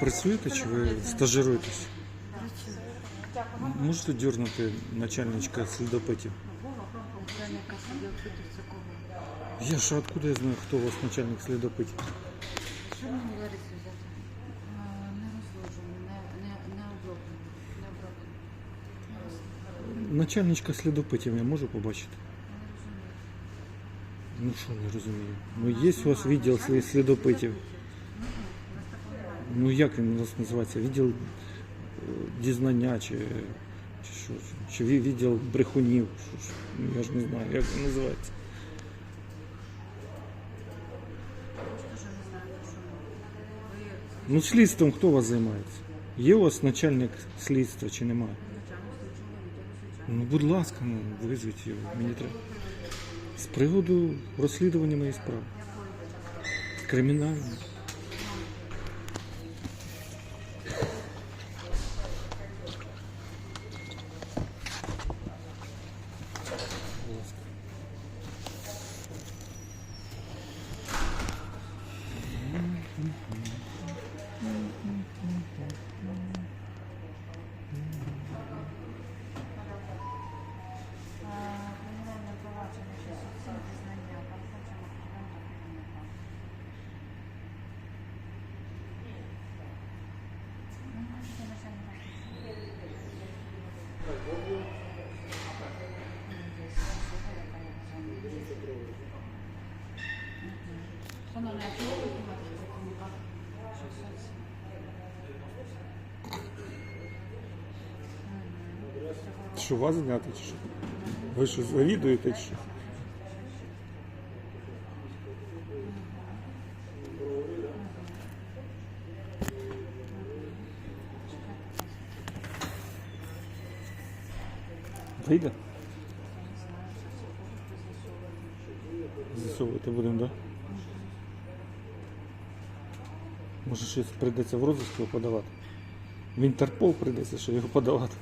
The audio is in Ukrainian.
працюєте чи ви стажируєтесь? Працюю. Дякую. Можете дернути начальничка слідопитів? Це яка собі опитуватися кого? Я ж откуда я знаю, хто у вас начальник слідопитів? Що мені Ларису взяти? А, Не розложено, не, не, не оброблено. Не оброблено. Не розложено. Начальничка слідопитів я можу побачити? Ну що не розумію. Ну є у вас відділ слі- слідопитів. Ну як він у нас називається? Відділ е, дізнання чи, чи що? Чи ві- відділ брехунів? Що? Ну, я ж не знаю, як він називається. Ну, слідством хто вас займається? Є у вас начальник слідства чи немає? Ну, будь ласка, ну, визвіть його. Мені треба. З приводу розслідування моєї справи. Кримінальної. Що вас зняти чи що? Ви що завідуєте чи що? Вийде? Засовувати будемо, так? Да? Може щось прийдеться в розыск його подавати. В Інтерпол прийдеться, що його подавати.